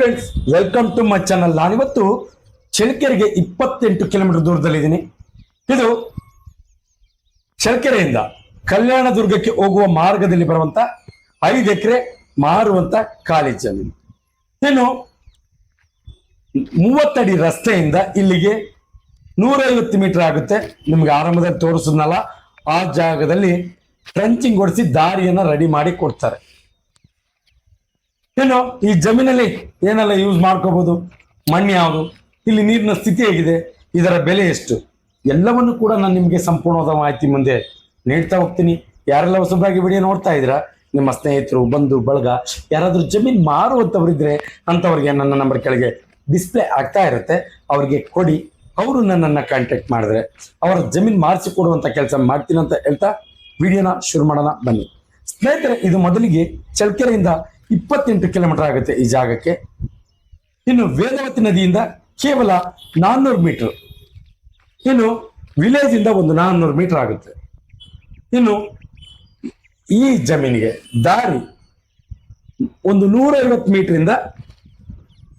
Friends welcome to my channel ನಾನಿವತ್ತು ಚಳ್ಳಕೆರೆಗೆ ಇಪ್ಪತ್ತೆಂಟು ಕಿಲೋಮೀಟರ್ ದೂರದಲ್ಲಿದ್ದೀನಿ. ಇದು ಚಳ್ಳಕೆರೆಯಿಂದ ಕಲ್ಯಾಣದುರ್ಗಕ್ಕೆ ಹೋಗುವ ಮಾರ್ಗದಲ್ಲಿ ಬರುವಂತ ಐದು ಎಕರೆ ಮಾರುವಂತ ಖಾಲಿ ಜಮೀನು. ಇನ್ನು ಮೂವತ್ತಡಿ ರಸ್ತೆಯಿಂದ ಇಲ್ಲಿಗೆ ನೂರೈವತ್ತು ಮೀಟರ್ ಆಗುತ್ತೆ. ನಿಮ್ಗೆ ಆರಂಭದಲ್ಲಿ ತೋರಿಸಿದ್ನಲ್ಲ, ಆ ಜಾಗದಲ್ಲಿ ಟ್ರಂಚಿಂಗ್ ಹೊಡಿಸಿ ದಾರಿಯನ್ನ ರೆಡಿ ಮಾಡಿ ಕೊಡ್ತಾರೆ. ಏನು ಈ ಜಮೀನಲ್ಲಿ ಏನೆಲ್ಲ ಯೂಸ್ ಮಾಡ್ಕೋಬಹುದು ಮಣ್ಣು ಯಾವುದು? ಇಲ್ಲಿ ನೀರಿನ ಸ್ಥಿತಿ ಹೇಗಿದೆ? ಇದರ ಬೆಲೆ ಎಷ್ಟು? ಎಲ್ಲವನ್ನು ಕೂಡ ನಾನು ನಿಮಗೆ ಸಂಪೂರ್ಣವಾದ ಮಾಹಿತಿ ಮುಂದೆ ನೀಡ್ತಾ ಹೋಗ್ತೀನಿ. ಯಾರೆಲ್ಲ ಹೊಸಬರಾಗಿ ವಿಡಿಯೋ ನೋಡ್ತಾ ಇದ್ದೀರಾ, ನಿಮ್ಮ ಸ್ನೇಹಿತರು, ಬಂಧು, ಬಳಗ, ಯಾರಾದರೂ ಜಮೀನ್ ಮಾರುವಂಥವ್ರಿದ್ರೆ ಅಂಥವ್ರಿಗೆ ನನ್ನ ನಂಬರ್ ಕೆಳಗೆ ಡಿಸ್ಪ್ಲೇ ಆಗ್ತಾ ಇರುತ್ತೆ. ಅವರಿಗೆ ಕೊಡಿ. ಅವರು ನನ್ನನ್ನು ಕಾಂಟ್ಯಾಕ್ಟ್ ಮಾಡಿದ್ರೆ. ಅವರ ಜಮೀನ್ ಮಾರಿಸಿ ಕೊಡುವಂಥ ಕೆಲಸ ಮಾಡ್ತೀನಿ ಅಂತ ಹೇಳ್ತಾ ವಿಡಿಯೋನ ಶುರು ಮಾಡೋಣ. ಬನ್ನಿ. ಸ್ನೇಹಿತರೆ, ಇದು ಮೊದಲಿಗೆ ಚಳ್ಳಕೆರೆಯಿಂದ ಇಪ್ಪತ್ತೆಂಟು ಕಿಲೋಮೀಟರ್ ಆಗುತ್ತೆ ಈ ಜಾಗಕ್ಕೆ. ಇನ್ನು ವೇದವತಿ ನದಿಯಿಂದ ಕೇವಲ ನಾನ್ನೂರು ಮೀಟರ್. ಇನ್ನು ವಿಲೇಜ್ ಇಂದ ಒಂದು ನಾನ್ನೂರು ಮೀಟರ್ ಆಗುತ್ತೆ. ಇನ್ನು ಈ ಜಮೀನಿಗೆ ದಾರಿ ಒಂದು ನೂರೈವತ್ತು ಮೀಟರಿಂದ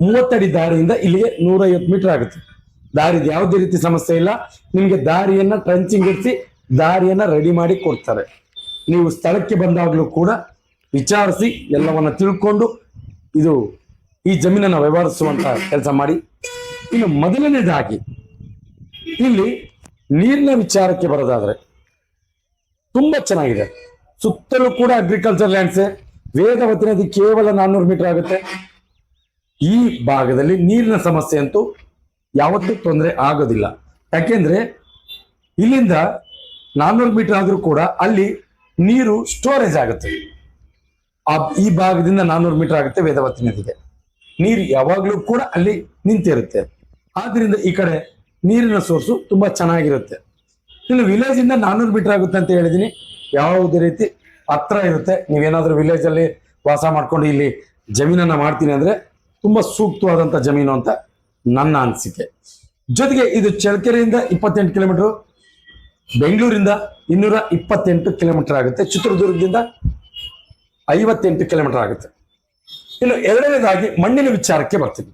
ಮೂವತ್ತಡಿ ದಾರಿಯಿಂದ ಇಲ್ಲಿಗೆ ನೂರೈವತ್ತು ಮೀಟರ್ ಆಗುತ್ತೆ. ದಾರಿಗೆ ಯಾವುದೇ ರೀತಿ ಸಮಸ್ಯೆ ಇಲ್ಲ. ನಿಮಗೆ ದಾರಿಯನ್ನ ಟ್ರಂಚಿಂಗ್ ಇರಿಸಿ ದಾರಿಯನ್ನ ರೆಡಿ ಮಾಡಿ ಕೊಡ್ತಾರೆ. ನೀವು ಸ್ಥಳಕ್ಕೆ ಬಂದಾಗಲೂ ಕೂಡ ವಿಚಾರಿಸಿ ಎಲ್ಲವನ್ನ ತಿಳ್ಕೊಂಡು ಇದು ಈ ಜಮೀನನ್ನು ವ್ಯವಹರಿಸುವಂತ ಕೆಲಸ ಮಾಡಿ. ಇನ್ನು ಮೊದಲನೇದಾಗಿ, ಇಲ್ಲಿ ನೀರಿನ ವಿಚಾರಕ್ಕೆ ಬರೋದಾದ್ರೆ ತುಂಬಾ ಚೆನ್ನಾಗಿದೆ. ಸುತ್ತಲೂ ಕೂಡ ಅಗ್ರಿಕಲ್ಚರ್ ಲ್ಯಾಂಡ್ಸ್ ವೇದವತಿ ನದಿ ಕೇವಲ ನಾನ್ನೂರು ಮೀಟರ್ ಆಗುತ್ತೆ. ಈ ಭಾಗದಲ್ಲಿ ನೀರಿನ ಸಮಸ್ಯೆ ಅಂತೂ ಯಾವತ್ತೂ ತೊಂದರೆ ಆಗೋದಿಲ್ಲ. ಯಾಕೆಂದ್ರೆ ಇಲ್ಲಿಂದ ನಾನ್ನೂರು ಮೀಟರ್ ಆದರೂ ಕೂಡ ಅಲ್ಲಿ ನೀರು ಸ್ಟೋರೇಜ್ ಆಗುತ್ತೆ. ಆ ಈ ಭಾಗದಿಂದ ನಾನ್ನೂರು ಮೀಟರ್ ಆಗುತ್ತೆ ವೇದವತಿ ನದಿಗೆ. ನೀರು ಯಾವಾಗಲೂ ಕೂಡ ಅಲ್ಲಿ ನಿಂತಿರುತ್ತೆ. ಆದ್ರಿಂದ ಈ ಕಡೆ ನೀರಿನ ಸೋರ್ಸು ತುಂಬಾ ಚೆನ್ನಾಗಿರುತ್ತೆ. ಇನ್ನು ವಿಲೇಜ್ ಇಂದ ನಾನ್ನೂರು ಮೀಟರ್ ಆಗುತ್ತೆ ಅಂತ ಹೇಳಿದೀನಿ. ಯಾವುದೇ ರೀತಿ ಹತ್ರ ಇರುತ್ತೆ. ನೀವೇನಾದ್ರೂ ವಿಲೇಜ್ ಅಲ್ಲಿ ವಾಸ ಮಾಡ್ಕೊಂಡು ಇಲ್ಲಿ ಜಮೀನನ್ನ ಮಾಡ್ತೀನಿ ಅಂದ್ರೆ ತುಂಬಾ ಸೂಕ್ತವಾದಂತ ಜಮೀನು ಅಂತ ನನ್ನ ಅನಿಸಿಕೆ. ಜೊತೆಗೆ ಇದು ಚಳ್ಳಕೆರೆಯಿಂದ ಇಪ್ಪತ್ತೆಂಟು ಕಿಲೋಮೀಟರ್ ಬೆಂಗಳೂರಿಂದ ಇನ್ನೂರ ಇಪ್ಪತ್ತೆಂಟು ಕಿಲೋಮೀಟರ್ ಆಗುತ್ತೆ. ಚಿತ್ರದುರ್ಗದಿಂದ ಐವತ್ತೆಂಟು ಕಿಲೋಮೀಟರ್ ಆಗುತ್ತೆ. ಇನ್ನು ಎರಡನೇದಾಗಿ ಮಣ್ಣಿನ ವಿಚಾರಕ್ಕೆ ಬರ್ತೀನಿ.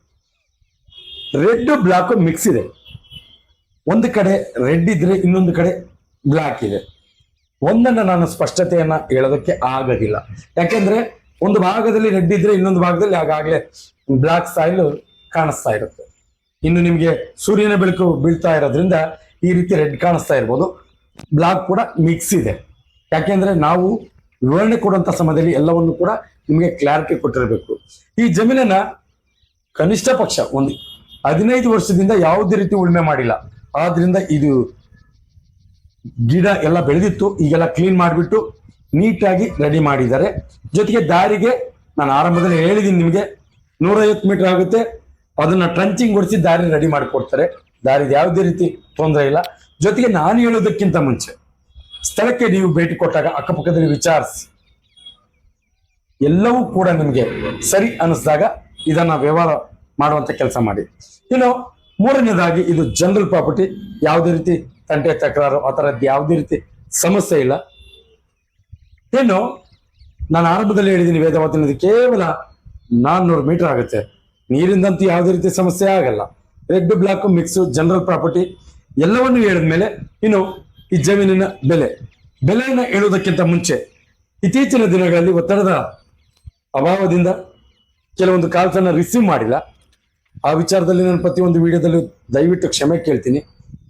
ರೆಡ್ ಬ್ಲಾಕ್ ಮಿಕ್ಸ್ ಇದೆ. ಒಂದು ಕಡೆ ರೆಡ್ ಇದ್ರೆ ಇನ್ನೊಂದು ಕಡೆ ಬ್ಲಾಕ್ ಇದೆ. ಒಂದನ್ನು ನಾನು ಸ್ಪಷ್ಟತೆಯನ್ನ ಹೇಳೋದಕ್ಕೆ ಆಗೋದಿಲ್ಲ. ಯಾಕೆಂದ್ರೆ ಒಂದು ಭಾಗದಲ್ಲಿ ರೆಡ್ ಇದ್ರೆ ಇನ್ನೊಂದು ಭಾಗದಲ್ಲಿ ಆಗಾಗಲೇ ಬ್ಲಾಕ್ ಸಾಯಿಲ್ ಕಾಣಿಸ್ತಾ ಇರುತ್ತೆ. ಇನ್ನು ನಿಮಗೆ ಸೂರ್ಯನ ಬೆಳಕು ಬೀಳ್ತಾ ಇರೋದ್ರಿಂದ ಈ ರೀತಿ ರೆಡ್ ಕಾಣಿಸ್ತಾ ಇರ್ಬೋದು. ಬ್ಲಾಕ್ ಕೂಡ ಮಿಕ್ಸ್ ಇದೆ. ಯಾಕೆಂದ್ರೆ ನಾವು ವಿವರಣೆ ಕೊಡುವಂತ ಸಮಯದಲ್ಲಿ ಎಲ್ಲವನ್ನು ಕೂಡ ನಿಮಗೆ ಕ್ಲಾರಿಟಿ ಕೊಟ್ಟಿರಬೇಕು. ಈ ಜಮೀನನ್ನ ಕನಿಷ್ಠ ಪಕ್ಷ ಒಂದು ಹದಿನೈದು ವರ್ಷದಿಂದ ಯಾವುದೇ ರೀತಿ ಉಳುಮೆ ಮಾಡಿಲ್ಲ. ಆದ್ರಿಂದ ಇದು ಗಿಡ ಎಲ್ಲ ಬೆಳೆದಿತ್ತು, ಈಗೆಲ್ಲ ಕ್ಲೀನ್ ಮಾಡಿಬಿಟ್ಟು ನೀಟಾಗಿ ರೆಡಿ ಮಾಡಿದ್ದಾರೆ. ಜೊತೆಗೆ ದಾರಿಗೆ ನಾನು ಆರಂಭದಲ್ಲಿ ಹೇಳಿದ್ದೀನಿ ನಿಮಗೆ, ನೂರೈವತ್ತು ಮೀಟರ್ ಆಗುತ್ತೆ. ಅದನ್ನ ಟ್ರಂಚಿಂಗ್ ಹೊಡಿಸಿ ದಾರಿ ರೆಡಿ ಮಾಡಿಕೊಡ್ತಾರೆ. ದಾರಿದು ಯಾವುದೇ ರೀತಿ ತೊಂದರೆ ಇಲ್ಲ. ಜೊತೆಗೆ ನಾನು ಹೇಳೋದಕ್ಕಿಂತ ಮುಂಚೆ ಸ್ಥಳಕ್ಕೆ ನೀವು ಭೇಟಿ ಕೊಟ್ಟಾಗ ಅಕ್ಕಪಕ್ಕದಲ್ಲಿ ವಿಚಾರಿಸಿ. ಎಲ್ಲವೂ ಕೂಡ ನಿಮಗೆ ಸರಿ ಅನಿಸಿದಾಗ ಇದನ್ನ ವ್ಯವಹಾರ ಮಾಡುವಂತ ಕೆಲಸ ಮಾಡಿ. ಇನ್ನು ಮೂರನೇದಾಗಿ ಇದು ಜನರಲ್ ಪ್ರಾಪರ್ಟಿ ಯಾವುದೇ ರೀತಿ ತಂಟೆ ತಕರಾರು, ಆ ಥರದ್ದು ಯಾವುದೇ ರೀತಿ ಸಮಸ್ಯೆ ಇಲ್ಲ. ಇನ್ನು ನಾನು ಆರಂಭದಲ್ಲಿ ಹೇಳಿದ್ದೀನಿ ವೇದಾವತಿ ನದಿ ಕೇವಲ ನಾನ್ನೂರು ಮೀಟರ್ ಆಗುತ್ತೆ. ನೀರಿಂದಂತೂ ಯಾವುದೇ ರೀತಿ ಸಮಸ್ಯೆ ಆಗಲ್ಲ. Red black mix general property ಎಲ್ಲವನ್ನು ಹೇಳಿದ್ಮೇಲೆ ಇನ್ನು ಈ ಜಮೀನಿನ ಬೆಲೆ, ಬೆಲೆಯನ್ನು ಹೇಳುವುದಕ್ಕಿಂತ ಮುಂಚೆ ಇತ್ತೀಚಿನ ದಿನಗಳಲ್ಲಿ ಒತ್ತಡದ ಅಭಾವದಿಂದ ಕೆಲವೊಂದು ಕಾಲ್ಸನ್ನು ರಿಸೀವ್ ಮಾಡಿಲ್ಲ. ಆ ವಿಚಾರದಲ್ಲಿ ನಾನು ಪ್ರತಿಯೊಂದು ವಿಡಿಯೋದಲ್ಲೂ ದಯವಿಟ್ಟು ಕ್ಷಮೆ ಕೇಳ್ತೀನಿ.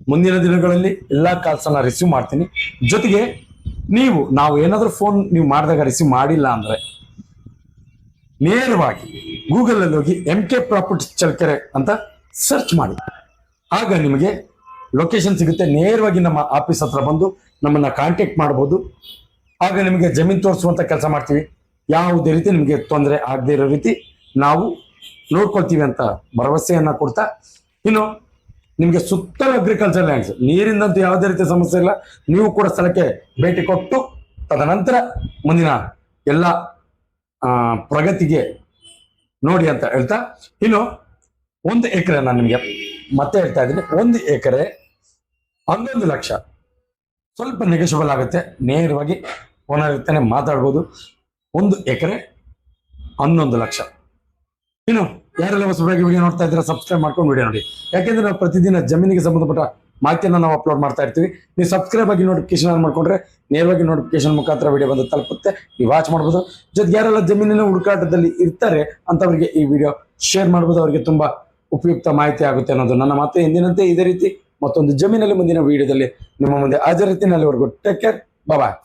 ಮುಂದಿನ ದಿನಗಳಲ್ಲಿ ಎಲ್ಲಾ ಕಾಲ್ಸನ್ನು ರಿಸೀವ್ ಮಾಡ್ತೀನಿ. ಜೊತೆಗೆ ನೀವು, ನಾವು ಏನಾದರೂ ಫೋನ್ ನೀವು ಮಾಡಿದಾಗ ರಿಸೀವ್ ಮಾಡಿಲ್ಲ ಅಂದ್ರೆ ನೇರವಾಗಿ ಗೂಗಲ್ ಅಲ್ಲಿ ಹೋಗಿ ಎಂ ಕೆ ಪ್ರಾಪರ್ಟಿ ಚಳ್ಕೆರೆ ಅಂತ ಸರ್ಚ್ ಮಾಡಿ. ಆಗ ನಿಮಗೆ ಲೊಕೇಶನ್ ಸಿಗುತ್ತೆ. ನೇರವಾಗಿ ನಮ್ಮ ಆಫೀಸ್ ಹತ್ರ ಬಂದು ನಮ್ಮನ್ನ ಕಾಂಟ್ಯಾಕ್ಟ್ ಮಾಡಬಹುದು ಆಗ ನಿಮಗೆ ಜಮೀನ್ ತೋರಿಸುವಂತ ಕೆಲಸ ಮಾಡ್ತೀವಿ. ಯಾವುದೇ ರೀತಿ ನಿಮಗೆ ತೊಂದರೆ ಆಗದೆ ಇರೋ ರೀತಿ ನಾವು ನೋಡ್ಕೊಳ್ತೀವಿ ಅಂತ ಭರವಸೆಯನ್ನ ಕೊಡ್ತಾ, ಇನ್ನು ನಿಮಗೆ ಸುತ್ತಲೂ ಅಗ್ರಿಕಲ್ಚರ್ ಲ್ಯಾಂಡ್ಸ್ ನೀರಿಂದಂತೂ ಯಾವುದೇ ರೀತಿ ಸಮಸ್ಯೆ ಇಲ್ಲ. ನೀವು ಕೂಡ ಸ್ಥಳಕ್ಕೆ ಭೇಟಿ ಕೊಟ್ಟು, ತದನಂತರ ಮುಂದಿನ ಎಲ್ಲ ಪ್ರಗತಿಗೆ ನೋಡಿ ಅಂತ ಹೇಳ್ತಾ, ಇನ್ನು ಒಂದು ಎಕರೆ ನಾನು ನಿಮಗೆ ಮತ್ತೆ ಹೇಳ್ತಾ ಇದ್ದೀನಿ. ಒಂದು ಎಕರೆ ಹನ್ನೊಂದು ಲಕ್ಷ. ಸ್ವಲ್ಪ ನೆಗೆಷಬಲ್ ಆಗುತ್ತೆ. ನೇರವಾಗಿ ಓನರ್ ಇರ್ತಾನೆ ಮಾತಾಡ್ಬೋದು. ಒಂದು ಎಕರೆ ಹನ್ನೊಂದು ಲಕ್ಷ. ಇನ್ನು ಯಾರೆಲ್ಲ ಹೊಸಬರಾಗಿ ವಿಡಿಯೋ ನೋಡ್ತಾ ಇದ್ದೀರಾ ಸಬ್ಸ್ಕ್ರೈಬ್ ಮಾಡ್ಕೊಂಡು ವಿಡಿಯೋ ನೋಡಿ. ಯಾಕೆಂದ್ರೆ ನಾವು ಪ್ರತಿದಿನ ಜಮೀನಿಗೆ ಸಂಬಂಧಪಟ್ಟ ಮಾಹಿತಿಯನ್ನು ನಾವು ಅಪ್ಲೋಡ್ ಮಾಡ್ತಾ ಇರ್ತೀವಿ. ನೀವು ಸಬ್ಸ್ಕ್ರೈಬ್ ಆಗಿ ನೋಟಿಫಿಕೇಶನ್ ಆನ್ ಮಾಡ್ಕೊಂಡ್ರೆ ನೇರವಾಗಿ ನೋಟಿಫಿಕೇಶನ್ ಮುಖಾಂತರ ವಿಡಿಯೋ ಬಂದು ತಲುಪುತ್ತೆ. ನೀವು ವಾಚ್ ಮಾಡ್ಬೋದು. ಜೊತೆಗೆ ಯಾರೆಲ್ಲ ಜಮೀನಿನ ಹುಡುಕಾಟದಲ್ಲಿ ಇರ್ತಾರೆ ಅಂತವರಿಗೆ ಈ ವಿಡಿಯೋ ಶೇರ್ ಮಾಡ್ಬೋದು. ಅವರಿಗೆ ತುಂಬಾ ಉಪಯುಕ್ತ ಮಾಹಿತಿ ಆಗುತ್ತೆ ಅನ್ನೋದು ನನ್ನ ಮಾತು. ಎಂದಿನಂತೆ ಇದೇ ರೀತಿ ಮತ್ತೊಂದು ಜಮೀನಲ್ಲಿ ಮುಂದಿನ ವಿಡಿಯೋದಲ್ಲಿ ನಿಮ್ಮ ಮುಂದೆ ಹಾಜರಿರ್ತೀನಿ ಅಲ್ಲಿವರೆಗೂ ಟೇಕ್ ಕೇರ್ ಬಾಯ್